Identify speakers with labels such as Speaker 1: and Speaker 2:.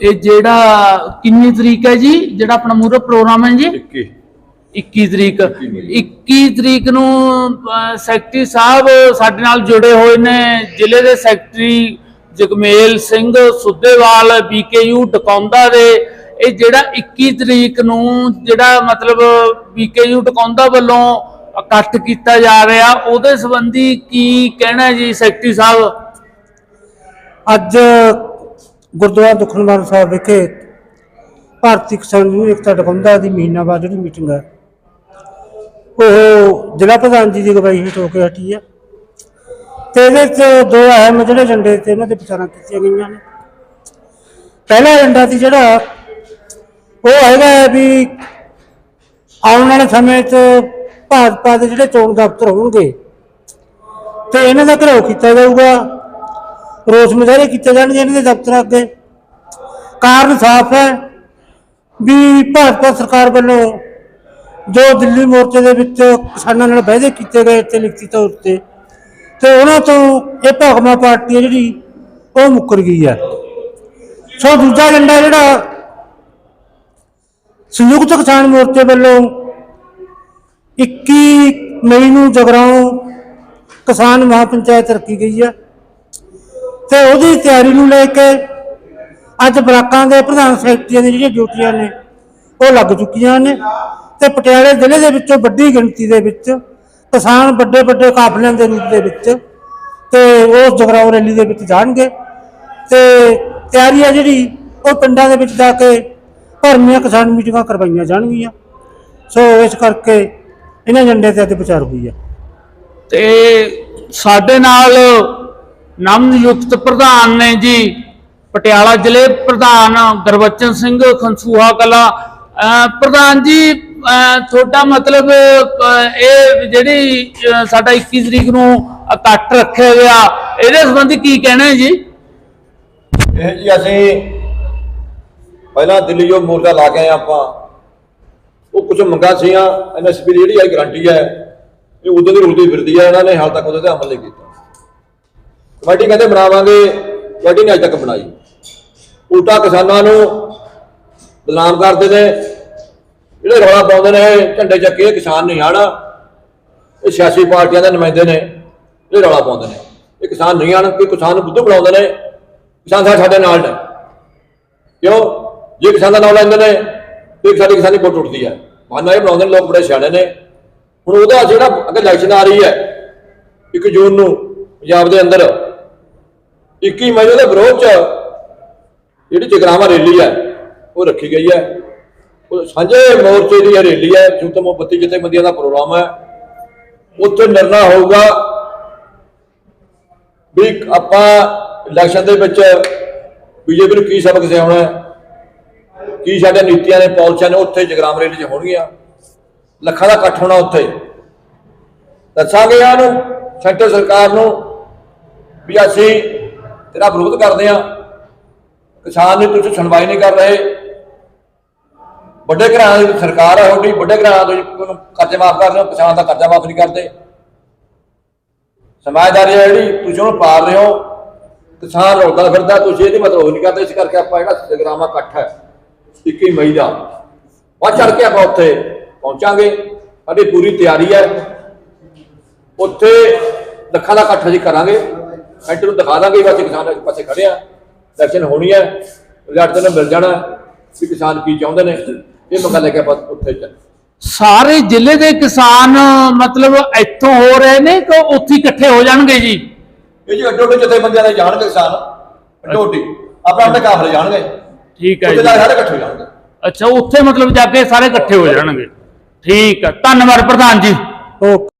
Speaker 1: ਇਹ ਜਿਹੜਾ ਕਿੰਨੀ ਤਰੀਕ ਹੈ ਜੀ? ਜਿਹੜਾ ਆਪਣਾ ਮੂਰੇ ਪ੍ਰੋਗਰਾਮ ਹੈ ਜੀ?
Speaker 2: 21
Speaker 1: 21 ਤਰੀਕ। 21 ਤਰੀਕ ਨੂੰ ਸੈਕਟਰੀ ਸਾਹਿਬ ਸਾਡੇ ਨਾਲ ਜੁੜੇ ਹੋਏ ਨੇ। ਜ਼ਿਲ੍ਹੇ ਦੇ ਸੈਕਟਰੀ ਜਗਮੇਲ ਸਿੰਘ ਸੁੱਧੇਵਾਲ ਬੀਕੇਯੂ ਡਕੌਂਦਾ ਦੇ। ਇਹ ਜਿਹੜਾ 21 ਤਰੀਕ ਨੂੰ ਜਿਹੜਾ ਮਤਲਬ ਬੀਕੇਯੂ ਡਕੌਂਦਾ ਵੱਲੋਂ ਇਕੱਠ ਕੀਤਾ ਜਾ ਰਿਹਾ ਉਹਦੇ ਸੰਬੰਧੀ ਕੀ ਕਹਿਣਾ ਹੈ ਜੀ ਸੈਕਟਰੀ ਸਾਹਿਬ?
Speaker 3: ਅੱਜ ਗੁਰਦੁਆਰਾ ਦੁਖਨਿਵਾਰਨ ਸਾਹਿਬ ਵਿਖੇ ਭਾਰਤੀ ਕਿਸਾਨ ਯੂਨੀਅਨ ਏਕਤਾ ਡਕੌਂਦਾ ਦੀ ਮਹੀਨਾਵਾਰ ਜਿਹੜੀ ਮੀਟਿੰਗ ਹੈ, ਉਹ ਜ਼ਿਲ੍ਹਾ ਪ੍ਰਧਾਨ ਜੀ ਦੀ ਅਗਵਾਈ ਹੇਠ ਹੋ ਕੇ ਹਟੀ ਹੈ। ਤੇ ਇਹਦੇ 'ਚ ਦੋ ਅਹਿਮ ਜਿਹੜੇ ਏਜੰਡੇ ਤੇ ਇਹਨਾਂ ਦੇ ਵਿਚਾਰਾਂ ਕੀਤੀਆਂ ਗਈਆਂ ਨੇ। ਪਹਿਲਾ ਏਜੰਡਾ ਸੀ ਜਿਹੜਾ, ਉਹ ਹੈਗਾ ਹੈ ਵੀ ਆਉਣ ਵਾਲੇ ਸਮੇਂ 'ਚ ਭਾਜਪਾ ਦੇ ਜਿਹੜੇ ਚੋਣ ਦਫ਼ਤਰ ਹੋਣਗੇ, ਤੇ ਇਹਨਾਂ ਦਾ ਘਿਰਾਓ ਕੀਤਾ ਜਾਊਗਾ। ਰੋਸ ਮੁਜ਼ਾਹਰੇ ਕੀਤੇ ਜਾਣਗੇ ਇਹਨਾਂ ਦੇ ਦਫ਼ਤਰਾਂ ਅੱਗੇ। ਕਾਰਨ ਸਾਫ਼ ਹੈ ਵੀ ਭਾਜਪਾ ਸਰਕਾਰ ਵੱਲੋਂ ਜੋ ਦਿੱਲੀ ਮੋਰਚੇ ਦੇ ਵਿੱਚ ਕਿਸਾਨਾਂ ਨਾਲ ਵਾਅਦੇ ਕੀਤੇ ਗਏ ਤੇ ਲਿਖਤੀ ਤੌਰ ਤੇ ਤੇ ਉਹਨਾਂ ਤੋਂ ਇਹ ਭਗਮਾ ਪਾਰਟੀ ਹੈ ਜਿਹੜੀ ਉਹ ਮੁੱਕਰ ਗਈ ਹੈ। ਸੋ ਦੂਜਾ ਏਜੰਡਾ ਜਿਹੜਾ ਸੰਯੁਕਤ ਕਿਸਾਨ ਮੋਰਚੇ ਵੱਲੋਂ 21 ਮਈ ਨੂੰ ਜਗਰਾਉਂ ਕਿਸਾਨ ਮਹਾਪੰਚਾਇਤ ਰੱਖੀ ਗਈ ਹੈ। ਤੇ ਉਹਦੀ ਤਿਆਰੀ ਨੂੰ ਲੈ ਕੇ ਅੱਜ ਬਲਾਕਾਂ ਦੇ ਪ੍ਰਧਾਨ ਸੈਕਟਰੀਆਂ ਦੀਆਂ ਜਿਹੜੀਆਂ ਡਿਊਟੀਆਂ ਨੇ, ਉਹ ਲੱਗ ਚੁੱਕੀਆਂ ਨੇ ਤੇ ਪਟਿਆਲੇ ਜ਼ਿਲ੍ਹੇ ਦੇ ਵਿੱਚੋਂ ਵੱਡੀ ਗਿਣਤੀ ਦੇ ਵਿੱਚ ਕਿਸਾਨ ਵੱਡੇ ਵੱਡੇ ਕਾਫਲਿਆਂ ਦੇ ਰੂਪ ਦੇ ਵਿੱਚ ਤੇ ਉਸ ਜਗਰਾਉਂ ਰੈਲੀ ਦੇ ਵਿੱਚ ਜਾਣਗੇ ਤੇ ਤਿਆਰੀ ਆ ਜਿਹੜੀ ਉਹ ਪਿੰਡਾਂ ਦੇ ਵਿੱਚ ਜਾ ਕੇ ਭਰਮੀਆਂ ਕਿਸਾਨ ਮੀਟਿੰਗਾਂ ਕਰਵਾਈਆਂ ਜਾਣਗੀਆਂ। ਸੋ ਇਸ ਕਰਕੇ ਇਹਨਾਂ ਏਜੰਡੇ ਤੇ ਅੱਜ ਵਿਚਾਰ ਹੋਈ ਹੈ
Speaker 1: ਤੇ ਸਾਡੇ ਨਾਲ ਨਵ ਨਿਯੁਕਤ ਪ੍ਰਧਾਨ ਨੇ ਜੀ, ਪਟਿਆਲਾ ਜ਼ਿਲ੍ਹੇ ਪ੍ਰਧਾਨ ਗੁਰਬਚਨ ਸਿੰਘ ਖੰਸੂਹਾ ਕਲਾ ਪ੍ਰਧਾਨ ਜੀ ਤੁਹਾਡਾ ਮਤਲਬ ਇਹ ਜਿਹੜੀ ਸਾਡਾ 21 ਤਰੀਕ ਨੂੰ ਇਕੱਠ ਰੱਖਿਆ ਗਿਆ, ਇਹਦੇ ਸੰਬੰਧੀ ਕੀ ਕਹਿਣਾ ਹੈ ਜੀ?
Speaker 2: ਇਹ ਜੀ ਅਸੀਂ ਪਹਿਲਾਂ ਦਿੱਲੀ ਜੋ ਮੋਰਚਾ ਲਾ ਕੇ ਆਏ ਆਪਾਂ। ਉਹ ਕੁਝ ਮੰਗਾਂ ਸੀਆਂ ਐਨਐਸਪੀ ਦੀ ਜਿਹੜੀ ਆਈ ਗਰੰਟੀ ਹੈ, ਇਹ ਉਦੋਂ ਦੀ ਰੁਲਦੀ ਫਿਰਦੀ ਹੈ, ਇਹਨਾਂ ਨੇ ਹਾਲ ਤੱਕ ਉਹਦੇ ਤੇ ਅਮਲ ਨਹੀਂ ਕੀਤਾ। ਕਮੇਟੀ ਕਹਿੰਦੇ ਬਣਾਵਾਂਗੇ ਕਮੇਟੀ ਨੇ ਅਜੇ ਤੱਕ ਬਣਾਈ। ਉਲਟਾ ਕਿਸਾਨਾਂ ਨੂੰ ਬਦਨਾਮ ਕਰਦੇ ਨੇ। ਜਿਹੜੇ ਰੌਲਾ ਪਾਉਂਦੇ ਨੇ ਇਹ ਝੰਡੇ ਚੱਕੇ, ਕਿਸਾਨ ਨਹੀਂ ਹਨ ਇਹ ਸਿਆਸੀ ਪਾਰਟੀਆਂ ਦੇ ਨੁਮਾਇੰਦੇ ਨੇ, ਇਹ ਰੌਲਾ ਪਾਉਂਦੇ ਨੇ। ਇਹ ਕਿਸਾਨ ਨਹੀਂ ਹਨ ਕਿ ਕਿਸਾਨ ਨੂੰ ਬੁੱਧੂ ਬਣਾਉਂਦੇ ਨੇ। ਕਿਸਾਨ ਸਾਡੇ ਸਾਡੇ ਨਾਲ ਨੇ। ਕਿਉਂ? ਜੇ ਕਿਸਾਨ ਦਾ ਨਾਮ ਲੈਂਦੇ ਨੇ, ਤੇ ਸਾਡੀ ਕਿਸਾਨੀ ਬਹੁਤ ਉੱਠਦੀ ਹੈ। ਬਹਾਨਾ ਇਹ ਬਣਾਉਂਦੇ ਨੇ, ਲੋਕ ਬੜੇ ਸਿਆਣੇ ਨੇ। ਹੁਣ ਉਹਦਾ ਜਿਹੜਾ ਅੱਗੇ ਇਲੈਕਸ਼ਨ ਆ ਰਹੀ ਹੈ 1 ਜੂਨ ਨੂੰ ਪੰਜਾਬ ਦੇ ਅੰਦਰ 21 ਮਈ ਦੇ ਵਿਰੋਧ ਚ ਜਿਹੜੀ ਜਗਰਾਵਾ ਰੈਲੀ ਹੈ ਉਹ ਰੱਖੀ ਗਈ ਹੈ ਉਹ ਸਾਂਝੇ ਮੋਰਚੇ ਦੀ ਇਹ ਰੈਲੀ ਹੈ ਜੁਤਮੋ 32 ਜਥੇਬੰਦੀਆਂ ਦਾ ਪ੍ਰੋਗਰਾਮ ਹੈ ਉੱਥੇ ਨਿਰਣਾ ਹੋਊਗਾ ਵੀ ਆਪਾਂ ਇਲੈਕਸ਼ਨ ਦੇ ਵਿੱਚ ਬੀਜੇਪੀ ਨੂੰ ਕੀ ਸਬਕ ਸਿਆਉਣਾ ਹੈ, ਕੀ ਸਾਡੇ ਨੀਤੀਆਂ ਨੇ, ਪਾਲਿਸੀਆਂ ਨੇ ਉੱਥੇ ਜਗਰਾਮ ਰੈਲੀ 'ਚ ਹੋਣਗੀਆਂ। ਲੱਖਾਂ ਦਾ ਇਕੱਠ ਹੋਣਾ ਉੱਥੇ। ਦੱਸਾਂਗੇ ਇਹਨਾਂ ਨੂੰ ਸੈਂਟਰ ਸਰਕਾਰ ਨੂੰ ਵੀ ਅਸੀਂ ਤੇਰਾ ਵਿਰੋਧ ਕਰਦੇ ਆ। ਕਿਸਾਨ ਦੀ ਤੁਸੀਂ ਸੁਣਵਾਈ ਨਹੀਂ ਕਰ ਰਹੇ। ਵੱਡੇ ਘਰਾਣਿਆਂ ਦੀ ਸਰਕਾਰ ਹੈ ਉਹਦੀ ਵੱਡੇ ਘਰਾਣਿਆਂ ਤੋਂ ਕਰਜ਼ੇ ਮਾਫ ਕਰ ਰਹੇ ਹੋ, ਕਿਸਾਨ ਦਾ ਕਰਜ਼ਾ ਮਾਫ ਨਹੀਂ ਕਰਦੇ। ਸਮਾਜਦਾਰੀ ਹੈ ਜਿਹੜੀ, ਤੁਸੀਂ ਉਹਨੂੰ ਪਾਲ ਰਹੇ ਹੋ। ਕਿਸਾਨ ਰੋਲਦਾ ਫਿਰਦਾ, ਤੁਸੀਂ ਇਹਦੀ ਮਤਲਬ ਉਹ ਨਹੀਂ ਕਰਦੇ, ਇਸ ਕਰਕੇ ਆਪਾਂ ਜਿਹੜਾ ਜਗਰਾਮਾ ਇਕੱਠ ਹੈ। 21 ਮਈ ਦਾ। ਵੱਧ ਚੜ ਕੇ ਆਪਾਂ ਉੱਥੇ ਪਹੁੰਚਾਂਗੇ। ਸਾਡੀ ਪੂਰੀ ਤਿਆਰੀ ਹੈ। ਉੱਥੇ ਲੱਖਾਂ ਦਾ ਇਕੱਠ ਅਸੀਂ ਕਰਾਂਗੇ। ਸੈਂਟਰ ਨੂੰ ਦਿਖਾ ਦਾਂਗੇ ਅਸੀਂ ਕਿਸਾਨ ਇੱਕ ਪਾਸੇ ਖੜੇ ਆ। ਇਲੈਕਸ਼ਨ ਹੋਣੀ ਹੈ ਰਿਜ਼ਲਟ ਤੇ ਮਿਲ ਜਾਣਾ ਵੀ ਕਿਸਾਨ ਕੀ ਚਾਹੁੰਦੇ ਨੇ। ਇਹ ਮੰਗਾ ਲੈ ਕੇ ਆਪਾਂ ਉੱਥੇ ਚੱਲ।
Speaker 1: ਸਾਰੇ ਜ਼ਿਲ੍ਹੇ ਦੇ ਕਿਸਾਨ ਮਤਲਬ ਇੱਥੋਂ ਹੋ ਰਹੇ ਨੇ ਕਿ ਉੱਥੇ ਇਕੱਠੇ ਹੋ ਜਾਣਗੇ ਜੀ?
Speaker 2: ਇਹ ਜੀ ਅੱਡੋ ਅੱਡੋ ਜਥੇਬੰਦੀਆਂ ਦੇ ਜਾਣਗੇ ਕਿਸਾਨ। ਅੱਡੋ ਅੱਡੀ ਆਪਣਾ ਆਪਣੇ ਕਾਫਲੇ ਜਾਣਗੇ।
Speaker 1: ਠੀਕ ਹੈ
Speaker 2: ਉੱਥੇ ਜੀ ਕੇ ਸਾਰੇ ਇਕੱਠੇ ਹੋ ਜਾਣਗੇ।
Speaker 1: ਅੱਛਾ ਉੱਥੇ ਮਤਲਬ ਜਾ ਕੇ ਸਾਰੇ ਇਕੱਠੇ ਹੋ ਜਾਣਗੇ। ਠੀਕ ਹੈ। ਧੰਨਵਾਦ ਪ੍ਰਧਾਨ ਜੀ।
Speaker 3: ਉਹ